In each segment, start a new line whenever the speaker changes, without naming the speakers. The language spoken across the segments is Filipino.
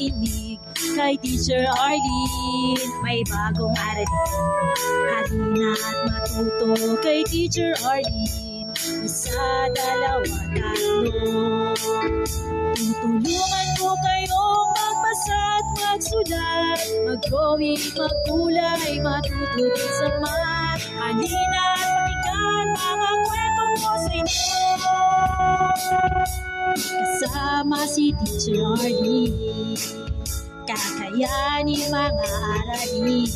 makinig kay Teacher Arlene. May bagong aralin. Halina at matuto kay Teacher Arlene. Isa, dalawa, tatlo. Tutulungan ko kayong magbasa at magsulat. Mag-drawing, magkulay, matuto sa math. Halina at pakinggan mga kwento inyo. Kasama si Teacher Arlie Kakayanin mga aralin.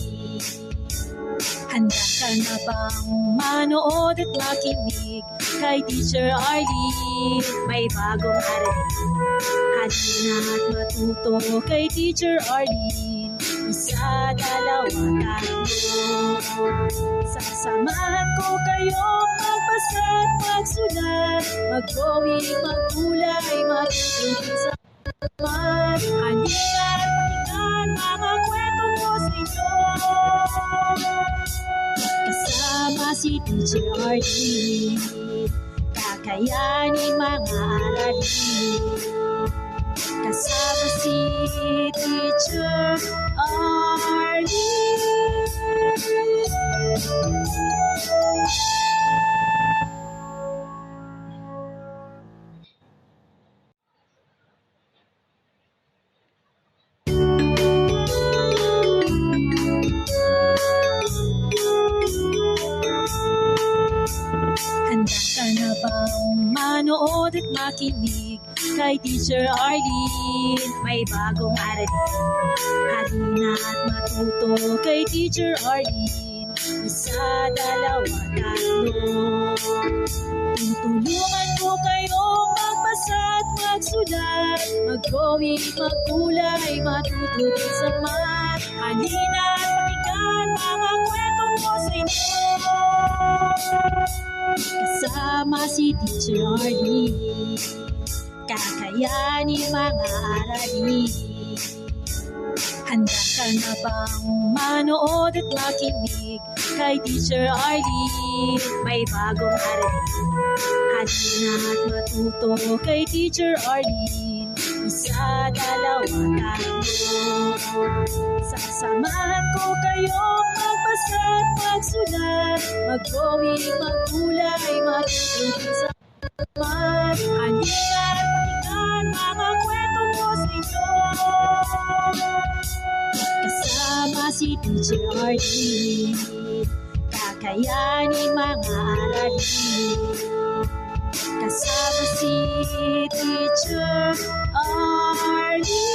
Handa ka na bang manood at makinig Kay Teacher Arlie May bagong aralin. Halina at matuto kay Teacher Arlie Isa, dalawa, tatlo. Sasamahan ko magbasa at magsulat Mag-drawing, magkulay, matutunan sa mat Halina at pakinggan mga kwento ko sa inyo. Kasama si Teacher Arlie Kakayanin mga aralin Kasama si Teacher Arlie makinig kay Teacher Arlene? May bagong aralin. Halina at matuto kay Teacher Arlene. Isa, dalawa, tatlo. Tutulungan ko kayong magbasa at magsulat. Mag-drawing, magkulay, matuto din sa math. Halina si Teacher Arlie Kakayanin mga aralin. Handa ka na bang manood at makinig Kay Teacher Arlie May bagong aralin. Halina at matuto kay Teacher Arlie Isa, dalawa, tatlo Sasamahan ko kayong magbasa at magsulat Mag-drawing, magkulay, matutunan sa mat Halina at pakinggan mga kwento ko sa inyo. Kasama si Teacher Arlie Kakayanin mga aralin Kasama si Teacher Arlie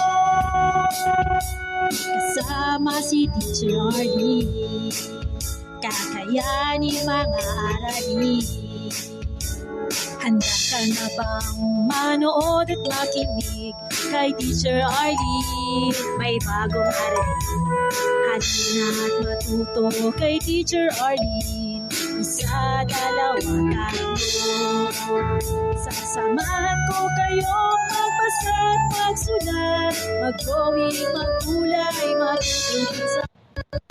Kasama si Teacher Arlie Kakayanin mga aralin. Handa ka na bang manood at makinig Kay Teacher Arlie May bagong aralin. Halina at matuto kay Teacher Arlie Isa, dalawa, tatlo. Sasamahan ko magbasa at magsulat Mag-drawing, magkulay, matutunan sa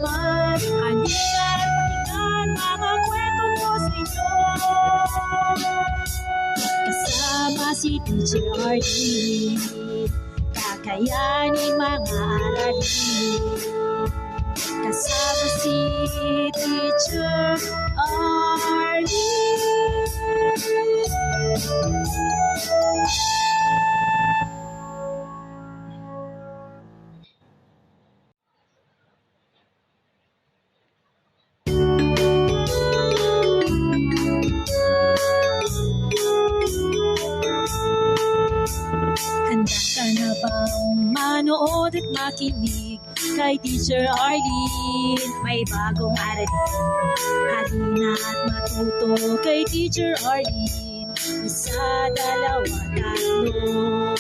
mat Halina at pakinggan mga kwento ko sa inyo. Kasama si Teacher Arlie Kakayanin mga aralin. Kasama si Teacher Teacher Arlene? May bagong aralin. Halina at matuto kay Teacher Arlene. Isa, dalawa, tatlo.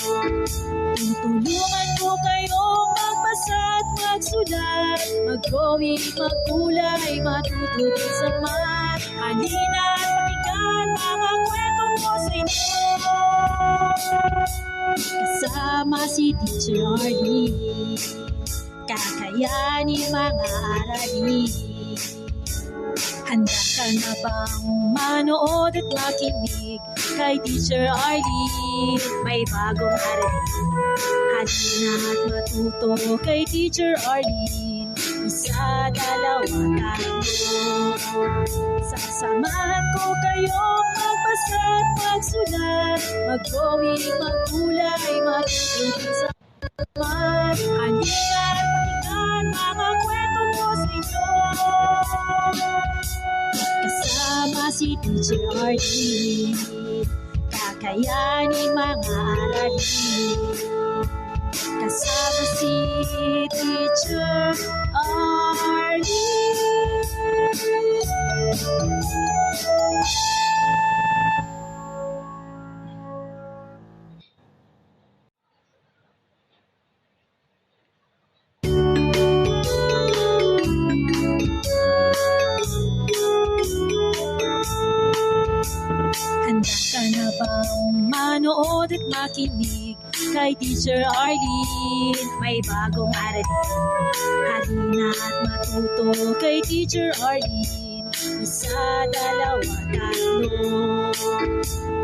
Tutulungan ko kayong magbasa at magsulat. Mag-drawing, magkulay, matuto din sa math. Halina at pakinggan mga kwento ko sa inyo. Kasama si Teacher Arlie Kakayanin mga aralin. Handa ka na bang manood at makinig Kay Teacher Arlie May bagong aralin. Halina at matuto kay Teacher Arlene. Isa, dalawa, tatlo. Sasamahan ko kayong magbasa at magsulat. Mag-drawing, magkulay, matututin sa mat Halina mga kwento ko sa inyo. Kasama si Teacher Arlene. Kakayanin mga aralin Kasama si Teacher Arlene manood at makinig kay Teacher Arlene? May bagong aralin. Halina at matuto kay Teacher Arlene. Isa, dalawa, tatlo.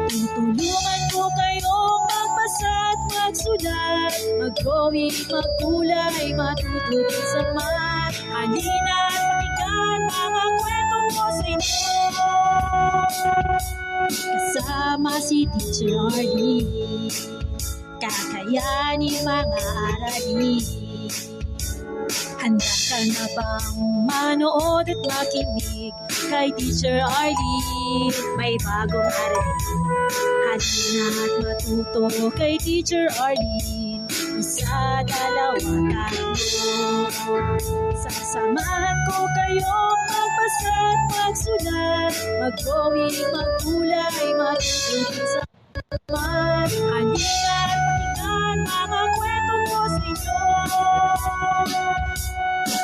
Tutulungan ko kayong magbasa at magsulat. Mag-drawing, magkulay, matututo sa math. Halina at pakinggan mga kwento ko sa inyo. Kasama si Teacher Arlie. Kakayanin mga aralin Handa ka na bang manood at makinig Kay Teacher Arlie? May bagong aralin Halina at matuto kay Teacher Arlene Isa, dalawa, tatlo Sasamahan ko kayong magbasa at magsulat Mag-drawing, magkulay, matututin sa mat Halina at pakinggan mga kwento ko sa inyo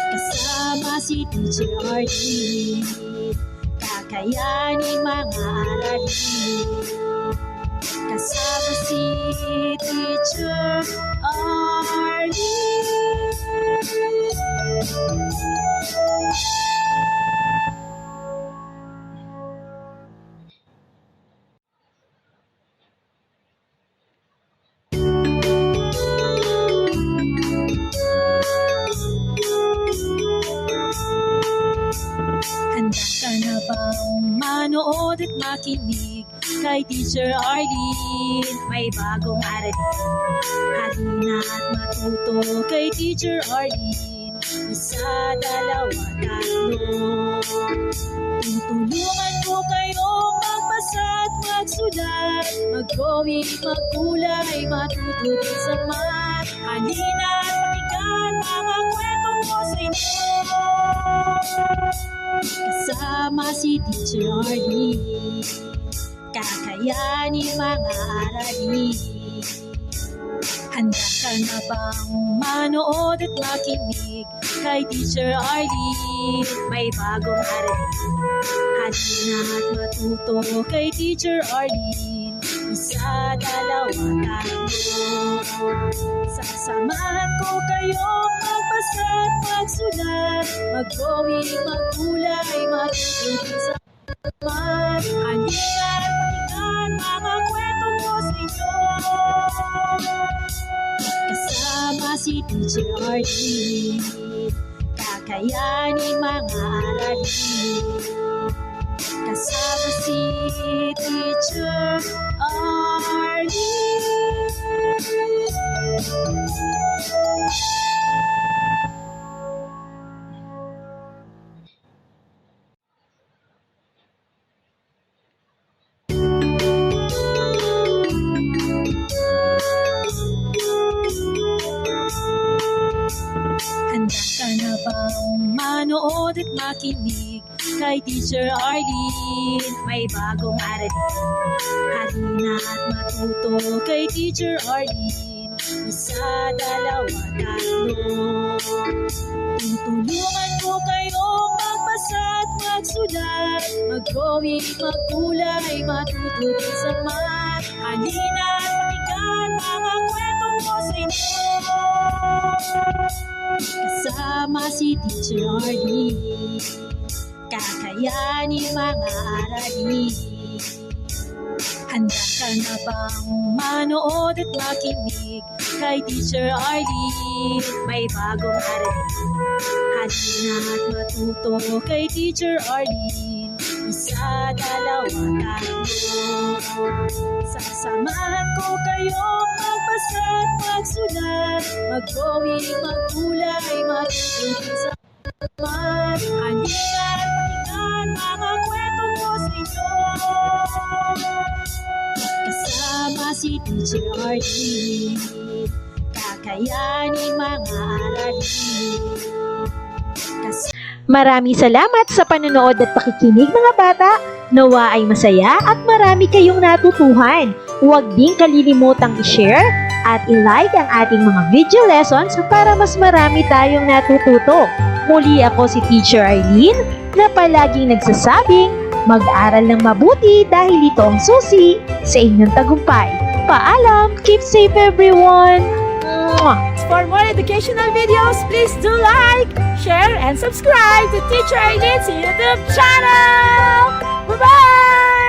Kasama si Teacher Arlene Kakayanin mga aralin Kasama si Teacher Arlene Handa ka na bang manood at makinig kay Teacher Arlene? May bagong aralin. Halina at matuto kay Teacher Arlene. Isa, dalawa, tatlo. Tutulungan ko kayong magbasa at magsulat. Mag-drawing, magkulay, matututin sa math. Halina at pakinggan mga kwento ko sa inyo. Kasama si Teacher Arlie Kakayanin mga aralin. Handa ka na bang manood at makinig Kay Teacher Arlie May bagong aralin. Halina at matuto kay Teacher Arlene. Isa, dalawa, tatlo. Sasamahan ko kayong magbasa at magsulat Mag-drawing, magkulay, matututin sa mat Halina at mga kwento ko sa inyo. Kasama si Teacher Arlene. Kakayanin mga aralin. Kasama si Teacher Arlene makinig kay Teacher Arlene. May bagong aralin. Halina at matuto kay Teacher Arlene. Isa, dalawa, tatlo. Tutulungan ko kayo magbasa at magsulat. Mag-drawing, magkulay, matuto din sa math. Halina at pakinggan mga kwento ko sa inyo. Kasama si Teacher Arlie. Kakayanin mga aralin. Handa ka na bang manood at makinig kay Teacher Arlie? May bagong aralin. Halina at matuto kay Teacher Arlene. Isa, dalawa, tatlo. Sasamahan ko kayo magbasa at magsulat. Mag-drawing, magkulay, matututo sa math. Halina at pakinggan mga kwento ko sa inyo. Kasama si Teacher Arlene. Kakayanin mga aralin. Kasama
Maraming salamat sa panonood at pakikinig mga bata. Nawa ay masaya at marami kayong natutuhan. Huwag din kalilimutang i-share at i-like ang ating mga video lessons para mas marami tayong natututo. Muli ako si Teacher Eileen na palaging nagsasabing mag-aral ng mabuti dahil ito ang susi sa inyong tagumpay. Paalam! Keep safe everyone!
For more educational videos, please do like, share, and subscribe to Teacher Eileen's YouTube channel! Bye-bye!